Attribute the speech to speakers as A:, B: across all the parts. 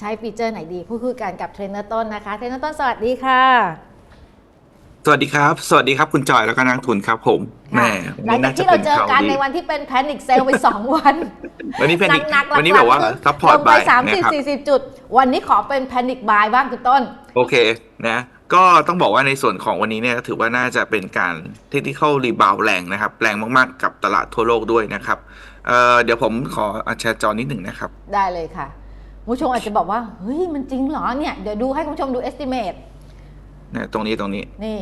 A: ใช้ฟีเจอร์ไหนดีพูดคุยกันกับเทรนเนอร์ต้นนะคะเทรนเนอร์ต้นสวัสดีค่ะ
B: สวัสดีครับ สวัสดีครับคุณจอยแล้วก็นักทุนครับผมแหม่
A: หลังจากที่เราเจอกันในวันที่เป็นแพนิคเซลไป2วัน
B: วันนี้เป็นอีก
A: หนักๆ
B: วันนี้แบบว่าซัพพอร์ต
A: ลงไป
B: บาย
A: สาม
B: นะ
A: สิบ
B: ครับ
A: สี่สิบจุด วันนี้ขอเป็นแพนิคบายบ้างคุณต้น
B: โอเคนะก็ต้องบอกว่าในส่วนของวันนี้เนี่ยก็ถือว่าน่าจะเป็นการเทคนิคอลรีบาวแรงนะครับ แรงมากๆกับตลาดทั่วโลกด้วยนะครับเอ่อเดี๋ยวผมขออาแชร์จอนิดหนึ่งนะครับ
A: ได้เลยค่ะคุณ ผู้ชมอาจจะบอกว่าเฮ้ยมันจริงเหรอเนี่ยเดี๋ยวดูให้คุณผู้ชมดู estimate
B: นะตรงนี้ตรงนี้
A: นี่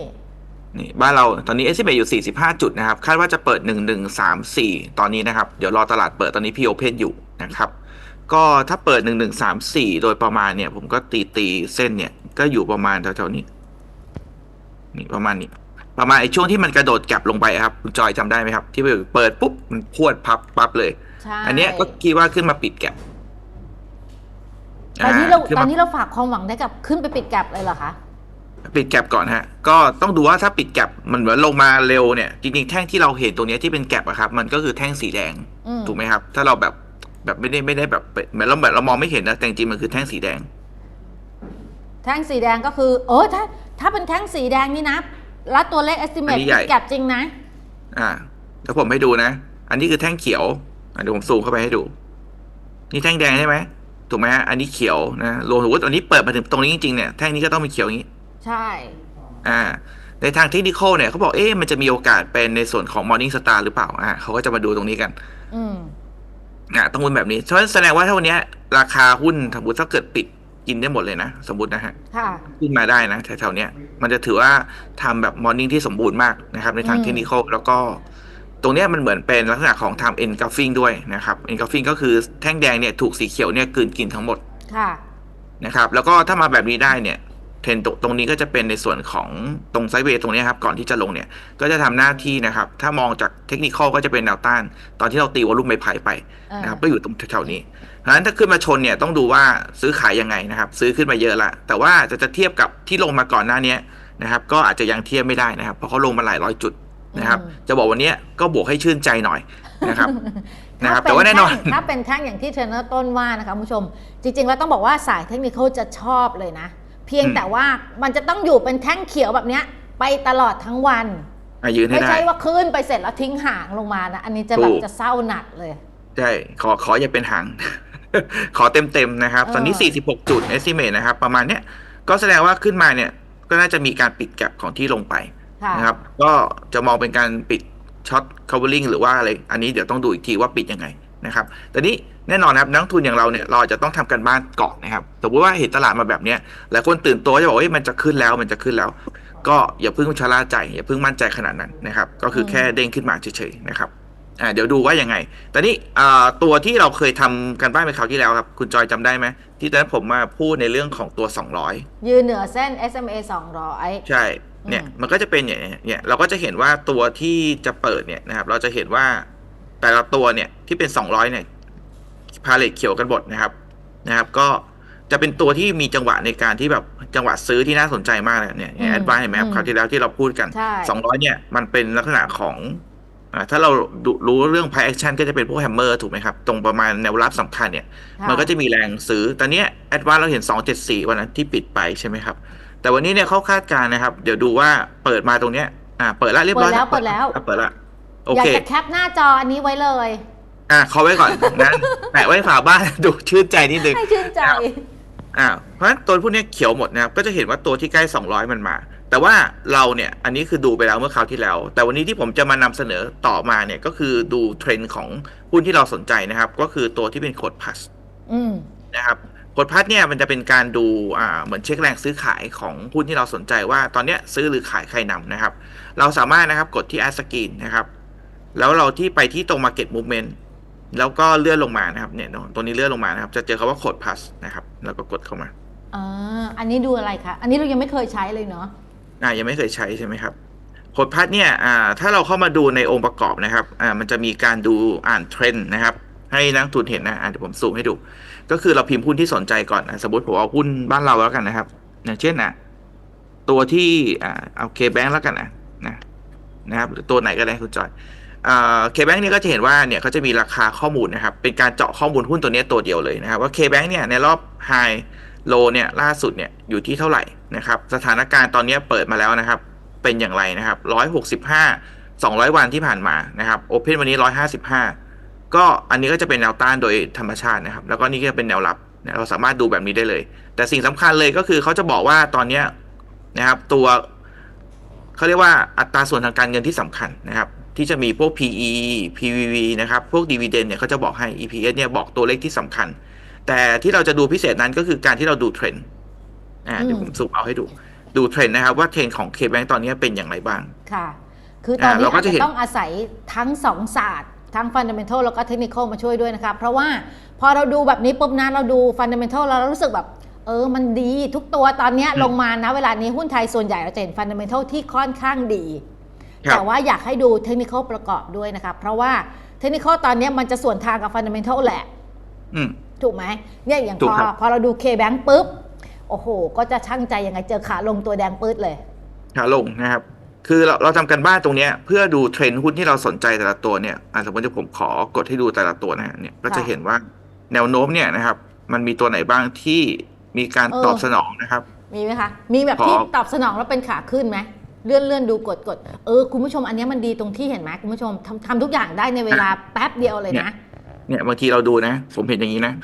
B: นี่บ้านเราตอนนี้ estimate อยู่ 45 จุดนะครับ คาดว่าจะเปิด 1134 ตอนนี้นะครับ เดี๋ยวรอตลาดเปิดตอนนี้พี่โอเพนอยู่นะครับ ก็ถ้าเปิด 1134 โดยประมาณเนี่ย ผมก็ตีตีเส้นเนี่ย ก็อยู่ประมาณแถวๆนี้ นี่ประมาณนี้ประมาณไอ้ช่วงที่มันกระโดดแก็บลงไปครับคุณจอยจำได้ไหมครับ ที่เปิดปุ๊บมันพรวดพับปั๊บเลย
A: ใช่
B: อันเนี้ยก็คิดว่าขึ้นมาปิดแก็บ
A: ตอนนี้เรา
B: ขึ้
A: ตอ
B: ม
A: นนี้เราฝากความหวังได้กับขึ้นไปปิดแกลบเลยเหรอคะ
B: ปิดแก็บก่อนฮะ ก็ต้องดูว่าถ้าปิดแก็บมันเหมือนลงมาเร็วเนี่ยจริงๆแท่งที่เราเห็นตรงเนี้ยที่เป็นแก็บอะครับ มันก็คือแท่งสีแดง
A: อืม
B: ถูกไหมครับ ถ้าเราแบบแบบไม่ได้ไม่ได้แบบเหมือนเราแบบเรามองไม่เห็นนะแต่จริงๆมันคือแท่งสีแดง
A: แท่งสีแดงก็คือเออถ้า ถ้าเป็นแท่งสีแดงนี่นะแล้วตัวเลข
B: อั
A: estimate
B: นนี้ใหญ่
A: ปิดแกลบจริงนะ
B: อ่าแล้วผมให้ดูนะ อันนี้คือแท่งเขียวอะเดี๋ยวผมซูมเข้าไปให้ดู นี่แท่งแดงใช่ไหม ถูกไหมฮะอันนี้เขียวนะรวมถึงว่าตอนนี้เปิดมาถึงตรงนี้จริงๆเนี่ยแท่งนี้ก็ต้องเป็นเขียวอย่างนี้
A: ใช่
B: อ่า ในทางเทคนิคเนี่ยเขาบอกเอ๊ะมันจะมีโอกาสเป็นในส่วนของ Morning Star หรือเปล่าอ่าเขาก็จะมาดูตรงนี้กัน
A: อืม
B: อะต้องเป็นแบบนี้เพราะฉะนั้นแสดงว่าถ้าวันเนี้ยราคาหุ้นสมมติถ้าเกิดปิดกินได้หมดเลยนะ สมมตินะฮะ
A: ค่ะ
B: ขึ้นมาได้นะแถวๆเนี้ยมันจะถือว่าทำแบบมอร์นิ่งที่สมบูรณ์มากนะครับ ในทาง
A: อืม
B: เทคนิคแล้วก็ ตรงเนี้ยมันเหมือนเป็นลักษณะของทำ engulfing ด้วยนะครับ engulfing ก็คือแท่งแดงเนี่ยถูกสีเขียวเนี่ยกลืนกินทั้งหมด
A: ค่ะ
B: นะครับแล้วก็ถ้ามาแบบนี้ได้เนี่ยเทรนด์ตรงตรงนี้ก็จะเป็นในส่วนของตรงไซด์เวย์ตรงเนี้ยครับก่อนที่จะลงเนี่ยก็จะทำหน้าที่นะครับ ถ้ามองจากเทคนิคก็จะเป็นแนวต้าน ตอนที่เราตีวอลุ่มไม้ไผ่ไป
A: อ่าน
B: นะครับก็อยู่ตรงแถวๆนี้เพราะฉะนั้นถ้าขึ้นมาชนเนี่ยต้องดูว่าซื้อขายยังไงนะครับ ซื้อขึ้นมาเยอะละแต่ว่าจะจะเทียบกับที่ลงมาก่อนหน้าเนี้ยนะครับ ก็อาจจะยังเทียบไม่ได้นะครับเพราะเขาลงมาหลายร้อยจุด นะครับจะบอกวันเนี้ยก็บวกให้ชื่นใจหน่อยนะครับนะครับ
A: ถ้เป็
B: แต่ว่าแน่นอน
A: ท่งถ้าเป็นแท่งอย่างที่เทรนเนอร์ต้นว่านะคะคุณผู้ชม จริง ๆ แล้วต้องบอกว่าสายเทคนิคจะชอบเลยนะ เพียง
B: อืม
A: แต่ว่ามันจะต้องอยู่เป็นแท่งเขียวแบบเนี้ยไปตลอดทั้งวัน
B: อะยืนให้
A: ไม่
B: ได้
A: ใช่ว่าขึ้นไปเสร็จแล้วทิ้งห่างลงมานะ อันนี้จะแบบ
B: ถูก
A: จะเศร้าหนักเลย
B: ใช่ขอขออย่าเป็นหาง ขอเต็มเต็มๆนะครับ ตอนนี้
A: เออ
B: 46 จุด estimate นะครับ ประมาณเนี้ยก็แสดงว่าขึ้นมาเนี่ยก็น่าจะมีการปิดแก็บของที่ลงไป
A: ค่ะ
B: นะครับ ก็จะมองเป็นการปิดช็อต covering หรือว่าอะไร อันนี้เดี๋ยวต้องดูอีกทีว่าปิดยังไงนะครับแต่นี้แน่นอนนะครับนักลงทุนอย่างเราเนี่ยเราอาจจะต้องทำกันบ้านก่อนนะครับสมมติว่าเห็นตลาดมาแบบเนี้ยหลายคนตื่นตัวจะบอกว่าเฮ้ยมันจะขึ้นแล้วมันจะขึ้นแล้ว ก็อย่าเพิ่งชะล่าใจ อย่าเพิ่งมั่นใจขนาดนั้นนะครับ ก็คือแค่เด้งขึ้นมาเฉยๆนะครับอ่าเดี๋ยวดูว่ายังไง แต่นี่อ่าตัวที่เราเคยทำกันบ้านไปคราวที่แล้วครับ คุณจอยจำได้ไหมที่ตอนนั้นผมมาพูดในเรื่องของตัว 200
A: ยืนเหนือเส้น SMA 200
B: ใช่ เนี่ย
A: อืม
B: มันก็จะเป็นอย่างเนี้ยเนี่ยเราก็จะเห็นว่าตัวที่จะเปิดเนี่ยนะครับ เราจะเห็นว่าแต่ละตัวเนี่ยที่เป็น 200เนี่ยพาเลทเขียวกันหมดนะครับนะครับ ก็จะเป็นตัวที่มีจังหวะในการที่แบบจังหวะซื้อที่น่าสนใจมากเลยเนี่ยแอดวานเห็นไหมครับคราวที่แล้วที่เราพูดกัน
A: ใช่
B: 200เนี่ยมันเป็นลักษณะของอ่าถ้าเราดูรู้เรื่อง price action ก็จะเป็นพวกแฮมเมอร์ถูกไหมครับ ตรงประมาณแนวรับสำคัญเนี่ย
A: ค่ะ
B: มันก็จะมีแรงซื้อแต่เนี้ยแอดวานเราเห็น 274 วันนั้นที่ปิดไปใช่ไหมครับ แต่วันนี้เนี่ยเขาคาดการณ์นะครับ เดี๋ยวดูว่าเปิดมาตรงเนี้ยอ่าเปิดแล้วเรียบร้อย
A: เปิดแล้วเปิดแล้ว
B: อะเปิดแล้วโอ
A: อยาก
B: เค
A: จะแคปหน้าจออันนี้ไว้เลย
B: อ่าเขาไว้ก่อนนะแปะไว้ฝาบ้าน ดูชื่นใจนิดนึง
A: ให้ชื่นใจ
B: ครับ อ่าเพราะฉะนั้นตัวพวกเนี้ยเขียวหมดนะครับก็จะเห็นว่าตัวที่ใกล้ 200 มันมา แต่ว่าเราเนี่ยอันนี้คือดูไปแล้วเมื่อคราวที่แล้ว แต่วันนี้ที่ผมจะมานำเสนอต่อมาเนี่ยก็คือดูเทรนด์ของหุ้นที่เราสนใจนะครับ ก็คือตัวที่เป็นโคดพัส
A: อืม
B: นะครับ โคดพัสเนี่ยมันจะเป็นการดูอ่าเหมือนเช็คแรงซื้อขายของหุ้นที่เราสนใจว่าตอนเนี้ยซื้อหรือขายใครนำนะครับ เราสามารถนะครับกดที่ a d s c r e e n นะครับ แล้วเราที่ไปที่ตรง Market Movement แล้วก็เลื่อนลงมานะครับเนี่ยตรงนี้เลื่อนลงมานะครับ จะเจอคำว่าโคดพัสนะครับ แล้วก็กดเข้ามา
A: อ่าอันนี้ดูอะไรคะอันนี้เรายังไม่เคยใช้เลยเนาะ
B: อ่ายังไม่เคยใช้ใช่ไหมครับโคดพัดเนี่ยอ่าถ้าเราเข้ามาดูในองค์ประกอบนะครับอ่ามันจะมีการดูอ่านเทรนด์นะครับ ให้นักทุนเห็นนะอ่าเดี๋ยวผมซูมให้ดู ก็คือเราพิมพ์หุ้นที่สนใจก่อนนะสมมติผมเอาหุ้นบ้านเราแล้วกันนะครับอย่างเช่นนะตัวที่อ่าเอาเคแบงแล้วกันนะนะนะครับหรือตัวไหนก็ได้คุณจอยเคแบงเนี่ยก็จะเห็นว่าเนี่ยเขาจะมีราคาข้อมูลนะครับ เป็นการเจาะข้อมูลหุ้นตัวนี้ตัวเดียวเลยนะครับ ว่า KBank เนี่ยในรอบไฮโลเนี่ยล่าสุดเนี่ยอยู่ที่เท่าไหร่นะครับ สถานการณ์ตอนนี้เปิดมาแล้วนะครับ เป็นอย่างไรนะครับร้อยหกสิบห้าสองร้อยวันที่ผ่านมานะครับโอเพนวันนี้ร้อยห้าสิบห้า ก็อันนี้ก็จะเป็นแนวต้านโดยธรรมชาตินะครับ แล้วก็นี่ก็เป็นแนวรับเนี่ยเราสามารถดูแบบนี้ได้เลย แต่สิ่งสำคัญเลยก็คือเขาจะบอกว่าตอนเนี้ยนะครับตัวเขาเรียกว่าอัตราส่วนทางการเงินที่สำคัญนะครับ ที่จะมีพวก PE PVV นะครับ พวก dividend เนี่ยเขาจะบอกให้ EPS เนี่ยบอกตัวเลขที่สำคัญ แต่ที่เราจะดูพิเศษนั้นก็คือการที่เราดูเทรนด์อ่าเดี๋ยวผมซูมเอาให้ดูดูเทรนด์นะครับว่าเทรนด์ของ KBank ตอนนี้เป็นอย่างไรบ้าง
A: ค่ะ คือตอนนี้
B: อ่าเราก็
A: อาจ
B: จะ
A: จะ
B: เห็น
A: ต้องอาศัยทั้งสองศาสตร์ ทั้งฟันเดเมนทัลแล้วก็เทคนิคมาช่วยด้วยนะคะเพราะว่าพอเราดูแบบนี้ปุ๊บนะเราดูฟันเดเมนทัลแล้วเรารู้สึกแบบเออ มันดีทุกตัวตอนเนี้ยลงมานะเวลานี้หุ้นไทยส่วนใหญ่เราจะเห็นฟันเดเมนทัลที่ค่อนข้างดี
B: ครับ
A: แต่ว่าอยากให้ดูเทคนิคประกอบด้วยนะคะเพราะว่าเทคนิคตอนเนี้ยมันจะส่วนทางกับฟันเดเมนทัลแหละ
B: อืม
A: ถูกไหมเนี่ยอย่าง
B: ถู
A: พ
B: ก
A: อ
B: ครับ
A: พอเราดู K-Bank ปุ๊บ โอ้โห ก็จะช่างใจยังไงเจอขาลงตัวแดงปื๊ดเลย
B: ขาลงนะครับ คือเราเราทำกันบ้านตรงเนี้ยเพื่อดูเทรนด์หุ้นที่เราสนใจแต่ละตัวเนี่ยอะสมมติว่าผมขอกดให้ดูแต่ละตัวนะฮะเนี่ยก็จะ
A: ค่ะ
B: เห็นว่าแนวโน้มเนี่ยนะครับ มันมีตัวไหนบ้างที่มีการ
A: เออ
B: ตอบสนองนะครับ
A: มีไหมคะ มีแบบ
B: ขอ
A: ที่ตอบสนองแล้วเป็นขาขึ้นไหม เลื่อนเลื่อนดูกดกดเออคุณผู้ชมอันเนี้ยมันดีตรงที่เห็นไหมคุณผู้ชมทำทำทุกอย่างได้ในเวลาแป๊บเดียวเลยนะ
B: เนี่ยบางทีเราดูนะ ผมเห็นอย่างนี้นะ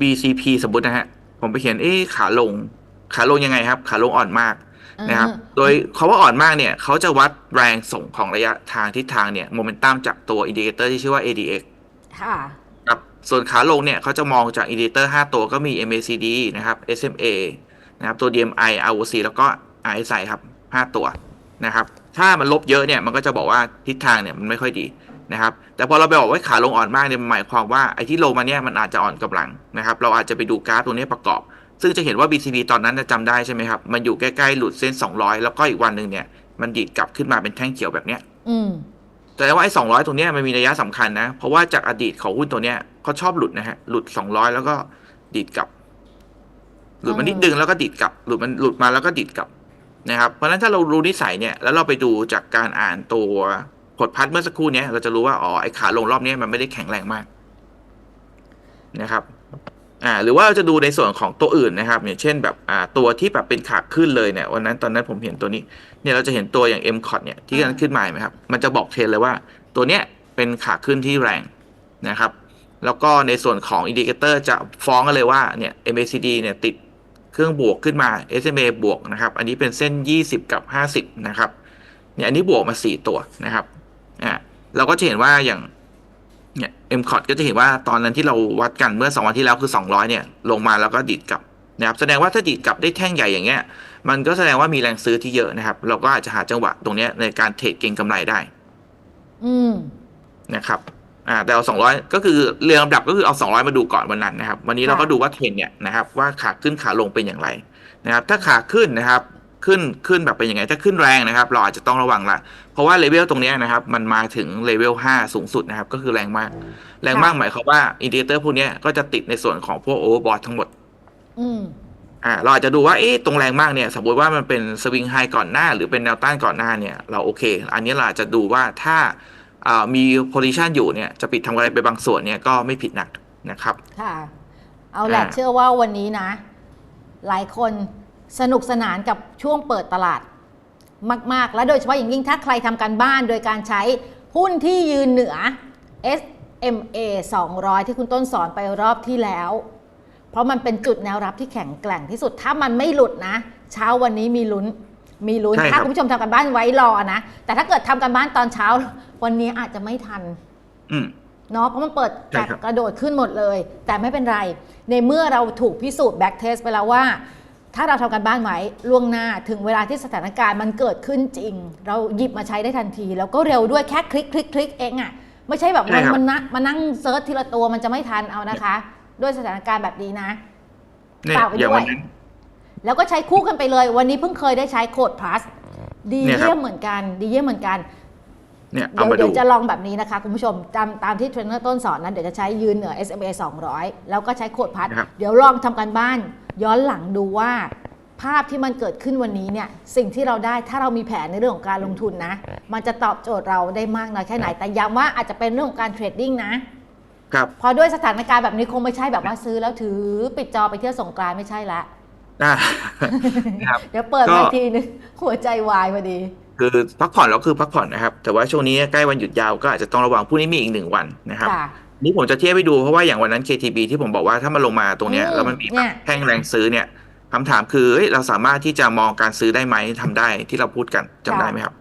B: BCP สมมตินะฮะ ผมไปเขียนเอ๊ะขาลง ขาลงยังไงครับ ขาลงอ่อนมาก นะครับ
A: เออ
B: โดยเขาว่าอ่อนมากเนี่ยเขาจะวัดแรงส่งของระยะทางทิศทางเนี่ยโมเมนตัมจากตัวอินดิเคเตอร์ที่ชื่อว่า ADX
A: ค่ะ
B: ครับส่วนขาลงเนี่ยเขาจะมองจากอินดิเคเตอร์ 5 ตัวก็มี MACD นะครับ SMA นะครับตัว DMI ROC แล้วก็ RSI ครับ 5 ตัวนะครับ ถ้ามันลบเยอะเนี่ยมันก็จะบอกว่าทิศทางเนี่ยมันไม่ค่อยดีนะครับ แต่พอเราไปบอกว่าขาลงอ่อนมากเนี่ยมันหมายความว่าไอ้ที่ลงมาเนี่ยมันอาจจะอ่อนกำลังนะครับ เราอาจจะไปดูกราฟตัวนี้ประกอบ ซึ่งจะเห็นว่า BCP ตอนนั้นจะจำได้ใช่ไหมครับ มันอยู่ใกล้ๆหลุดเส้น 200 แล้วก็อีกวันหนึ่งเนี่ย มันดีดกลับขึ้นมาเป็นแท่งเขียวแบบเนี้ย
A: อืม
B: แต่ว่าไอ้สองร้อยตรงเนี้ยมันมีนัยสำคัญนะ เพราะว่าจากอดีตของหุ้นตัวเนี้ยเขาชอบหลุดนะฮะ หลุดสองร้อยแล้วก็ดีดกลับ หลุดมานิดนึงแล้วก็ดีดกลับ หลุดมันหลุดมาแล้วก็ดีดกลับนะครับ เพราะฉะนั้นถ้าเรารู้นิสัยเนี่ย แล้วเราไปดูจากการอ่านตัวผลพัดเมื่อสักครู่เนี้ยเราจะรู้ว่า อ๋อ ไอ้ขาลงรอบเนี้ยมันไม่ได้แข็งแรงมากนะครับ อ่าหรือว่าเราจะดูในส่วนของตัวอื่นนะครับอย่างเช่นแบบอ่าตัวที่แบบเป็นขาขึ้นเลยเนี่ยวันนั้นตอนนั้นผมเห็นตัวนี้เนี่ยเราจะเห็นตัวอย่าง M c o t เนี่ยที่กำลังขึ้นมาไหมครับมันจะบอกเทรนด์เลยว่า ตัวเนี้ยเป็นขาขึ้นที่แรงนะครับ แล้วก็ในส่วนของอินดิเคเตอร์จะฟ้องกันเลยว่าเนี่ย MACD เนี่ยติดเครื่องบวกขึ้นมา SMA บวกนะครับ อันนี้เป็นเส้น 20 กับ 50 นะครับเนี่ยอันนี้บวกมา 4 ตัวนะครับอ่าเราก็จะเห็นว่าอย่าง เนี่ย M c o t ก็จะเห็นว่าตอนนั้นที่เราวัดกันเมื่อ 2 วันที่แล้วคือ 200 เนี่ย ลงมาแล้วก็ดีดกลับนะครับแสดงว่าถ้าดีดกลับได้แท่งใหญ่อย่างเงี้ยมันก็แสดงว่ามีแรงซื้อที่เยอะนะครับ เราก็อาจจะหาจังหวะตรงเนี้ยในการเทรดเก็งกำไรได้
A: อืม
B: นะครับอ่าแต่เอา 200 ก็คือเรียงลำดับก็คือเอา 200 มาดูก่อนวันนั้นนะครับ วันนี้เราก็
A: ค่ะ
B: ดูว่าเทรนเนี่ยนะครับว่าขาขึ้นขาลงเป็นอย่างไรนะครับ ถ้าขาขึ้นนะครับ ขึ้นขึ้นแบบเป็นยังไง ถ้าขึ้นแรงนะครับ เราอาจจะต้องระวังละเพราะว่าเลเวลตรงเนี้ยนะครับ มันมาถึงเลเวล5สูงสุดนะครับ ก็คือแรงมาก แรงมากหมายความว่าอินดิเคเตอร์พวกเนี้ยก็จะติดในส่วนของพวกโอเวอร์บอททั้งหมด
A: อืม
B: อ่าเราอาจจะดูว่าเอ๊ะตรงแรงมากเนี่ย สมมติว่ามันเป็นสวิงไฮก่อนหน้า หรือเป็นแนวต้านก่อนหน้าเนี่ย เราโอเค อันนี้เราอาจจะดูว่าถ้าอ่ามีโพซิชันอยู่เนี่ยจะปิดทำอะไรไปบางส่วนเนี่ยก็ไม่ผิดนักนะครับ
A: ค่ะ เอาแหละ
B: อ่า
A: เชื่อว่าวันนี้นะ หลายคน สนุกสนานกับช่วงเปิดตลาดมาก ๆ และโดยเฉพาะอย่างยิ่งถ้าใครทำการบ้านโดยการใช้หุ้นที่ยืนเหนือ SMA 200 ที่คุณต้นสอนไปรอบที่แล้ว เพราะมันเป็นจุดแนวรับที่แข็งแกร่งที่สุด ถ้ามันไม่หลุดนะ เช้าวันนี้มีลุ้น มีลุ้น
B: ใช่ครับ
A: ถ้าคุณผู้ชมทำการบ้านไว้รอนะ แต่ถ้าเกิดทำการบ้านตอนเช้า วันนี้อาจจะไม่ทัน
B: อืม
A: เนาะเพราะมันเปิด
B: ใช่ครับ
A: กระโดดขึ้นหมดเลย แต่ไม่เป็นไร ในเมื่อเราถูกพิสูจน์แบ็กเทสไปแล้วว่า ถ้าเราทำการบ้านไว้ล่วงหน้าถึงเวลาที่สถานการณ์มันเกิดขึ้นจริง เราหยิบมาใช้ได้ทันที แล้วก็เร็วด้วยแค่คลิกคลิกคลิกเองอะ่ะไม่ใช่แบบ
B: ใช่
A: มัน
B: ครับ
A: มันนะมานั่งเซิร์ชทีละตัวมันจะไม่ทันเอานะคะ ด้วยสถานการณ์แบบนี้นะ
B: เนี่ย
A: ฝากไว้
B: อย่าง
A: ด้วย
B: วันนั้น
A: แล้วก็ใช้คู่กันไปเลย วันนี้เพิ่งเคยได้ใช้โค้ด plus ดี
B: เนี่ยครับ
A: เยี่ยมเหมือนกัน ดีเยี่ยมเหมือนกัน
B: เนี่ย
A: เดี๋
B: เอา
A: ยว
B: มา
A: เดี๋
B: ดู
A: ยวจะลองแบบนี้นะคะ คุณผู้ชมตามตามที่เทรนเนอร์ต้นสอนนั้นเดี๋ยวจะใช้ยืนเหนือ SMA 200 แล้วก็ใช้โคดพัด
B: ครับ
A: เดี๋ยวลองทำการบ้าน ย้อนหลังดูว่า ภาพที่มันเกิดขึ้นวันนี้เนี่ยสิ่งที่เราได้ถ้าเรามีแผนในเรื่องของการลงทุนนะ มันจะตอบโจทย์เราได้มากน้อยแค่ไหน แต่ย้ำว่าอาจจะเป็นเรื่องของการเทรดดิ้งนะ
B: ครับ
A: เพอด้วยสถานการณ์แบบนี้คงไม่ใช่แบบว่าซื้อแล้วถือปิดจอไปเที่ยวสงกรานต์ไม่ใช่ละ
B: อ่าครับ
A: เดี๋ยวเปิด
B: ก็
A: มาอีกทีนึงหัวใจวายพอดี
B: คือพักผ่อนแล้วคือพักผ่อนนะครับ แต่ว่าช่วงนี้ใกล้วันหยุดยาวก็อาจจะต้องระวังพรุ่งนี้มีอีกหนึ่งวันนะครับ
A: ค่ะ
B: นี่ผมจะเทียบให้ดูเพราะว่าอย่างวันนั้น KTB ที่ผมบอกว่าถ้ามันลงมาตรงเนี้ย
A: อืม
B: แล้วมันมี
A: เนี่ย
B: แท่งแรงซื้อเนี่ยคำถามคือเอ้ยเราสามารถที่จะมองการซื้อได้ไหมทำได้ที่เราพูดกันจำได้ไหมครับ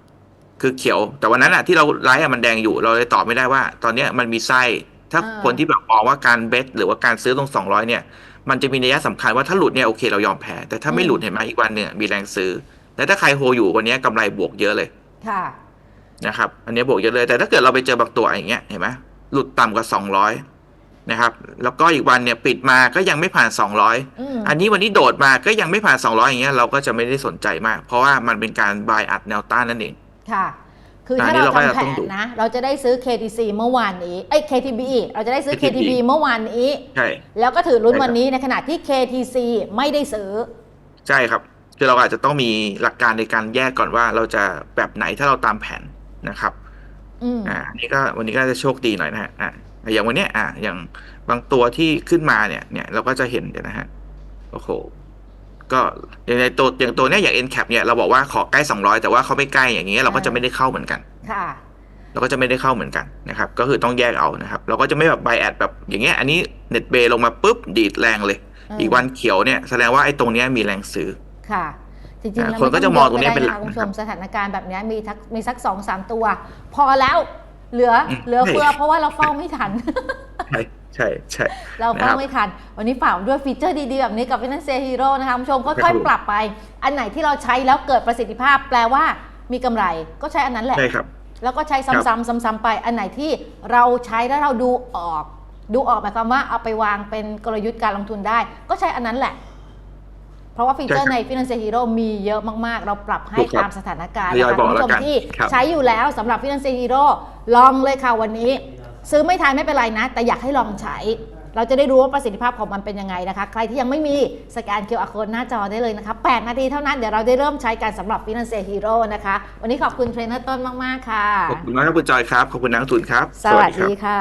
B: คือเขียวแต่วันนั้นอะที่เราไลฟ์อะมันแดงอยู่เราเลยตอบไม่ได้ว่า ตอนเนี้ยมันมีไส้ถ้า
A: อ่า
B: คนที่แบบมองว่าการเบสหรือว่าการซื้อตรง200เนี่ย มันจะมีนัยสำคัญว่าถ้าหลุดเนี่ยโอเคเรายอมแพ้แต่ถ้าไม่หลุดเห็นไหมอีกวันเนี่ยมีแรงซื้อ และถ้าใครโฮอยู่วันเนี้ยกำไรบวกเยอะเลย
A: ค่ะ
B: นะครับ อันนี้บวกเยอะเลย แต่ถ้าเกิดเราไปเจอบางตัวอย่างเงี้ย เห็นไหมหลุดต่ำกว่า 200 นะครับ แล้วก็อีกวันเนี่ยปิดมาก็ยังไม่ผ่าน 200
A: อืม
B: อันนี้วันนี้โดดมาก็ยังไม่ผ่าน 200 อย่างเงี้ยเราก็จะไม่ได้สนใจมาก เพราะว่ามันเป็นการบายอัดแนวต้านนั่นเอง
A: ค่ะ คือ
B: อั
A: ถ้าน
B: นี้
A: เรา
B: เราก็
A: ทำ
B: จะ
A: แผ
B: ต้อง
A: น
B: ดู
A: นะ เราจะได้ซื้อ KTC เมื่อวานนี้ เอ้ย KTB เราจะได้ซื้อ
B: KTB
A: KTB เมื่อวานนี้
B: ใช่
A: แล้วก็ถือลุ้น
B: ใช่ครับ
A: วันนี้ในขณะที่ KTC ไม่ได้ซื้อ
B: ใช่ครับ คือเราอาจจะต้องมีหลักการในการแยกก่อนว่าเราจะแบบไหนถ้าเราตามแผนนะครับ
A: อืม
B: อ่าอันนี้ก็วันนี้ก็จะโชคดีหน่อยนะฮะอ่าอย่างวันเนี้ยอ่าอย่างบางตัวที่ขึ้นมาเนี่ย เนี่ยเราก็จะเห็นเดี๋ยวนะฮะโอ้โหก็อย่างในตัวอย่างตัวเนี้ยอย่าง n cap เนี่ยเราบอกว่าขอใกล้ 200 แต่ว่าเขาไม่ใกล้อย่างเงี้ยเราก็จะไม่ได้เข้าเหมือนกัน
A: ค่ะ
B: เราก็จะไม่ได้เข้าเหมือนกันนะครับ ก็คือต้องแยกเอานะครับ เราก็จะไม่แบบไบแอดแบบอย่างเงี้ยอันนี้เน็ตเบลงมาปุ๊บดีดแรงเลย
A: อืม
B: อีกวันเขียวเนี่ยแสดงว่าไอ้ตรงเนี้ยมีแรงซื้อ
A: ค่ะ จริงๆ
B: อ่า
A: แล้ว
B: คนก็จะมองตรงนี้เป็นหลัก
A: ไม่ต้ยอะะคุณผู้ชม
B: นะครับ
A: สถานการณ์แบบนี้มีทักมีสักสองสามตัว พอแล้วเหลือ
B: อืม
A: เหลือเฟือ
B: ใช่
A: เพราะว่าเราเฝ้าไม่ทัน
B: ใช่ใช่ใช่
A: เรา
B: นะค
A: เฝ้า
B: รับ
A: ไม่ทัน วันนี้ฝากด้วยฟีเจอร์ดีๆ แบบนี้กับ Finance Hero นะคะคุณผู้ชม
B: ครั
A: ค่อย
B: บ
A: ๆปรับไป อันไหนที่เราใช้แล้วเกิดประสิทธิภาพแปลว่ามีกำไรก็ใช้อันนั้นแหละ
B: ใช่ครับ
A: แล้วก็ใช้ซ้ำๆซ้ำๆไป อันไหนที่เราใช้แล้วเราดูออก ดูออกหมายความว่าเอาไปวางเป็นกลยุทธ์การลงทุนได้ ก็ใช้อันนั้นแหละ เพราะว่าฟีเจอร์
B: ใช่
A: ใน Finance Hero มีเยอะมากๆ เราปรับให้
B: ถูกครับ
A: ตามสถานการณ์
B: ทยอย
A: นะคะ
B: บอก
A: คุณผู้ชม
B: แล้วกัน
A: ที่
B: ครับ
A: ใช้อยู่แล้วสำหรับ Finance Hero ลองเลยค่ะวันนี้ ซื้อไม่ทันไม่เป็นไรนะ แต่อยากให้ลองใช้ เราจะได้รู้ว่าประสิทธิภาพของมันเป็นยังไงนะคะ ใครที่ยังไม่มีสแกน QR code หน้าจอได้เลยนะคะ 8 นาทีเท่านั้น เดี๋ยวเราได้เริ่มใช้กันสำหรับ Finance Hero นะคะ วันนี้ขอบคุณเทรนเนอร์ต้นมาก ๆ ค่ะ
B: ขอบคุณมากครับคุณจอยครับ ขอบคุณนักลงทุนครับ
A: สวัส
B: ครับ
A: ดีค่ะ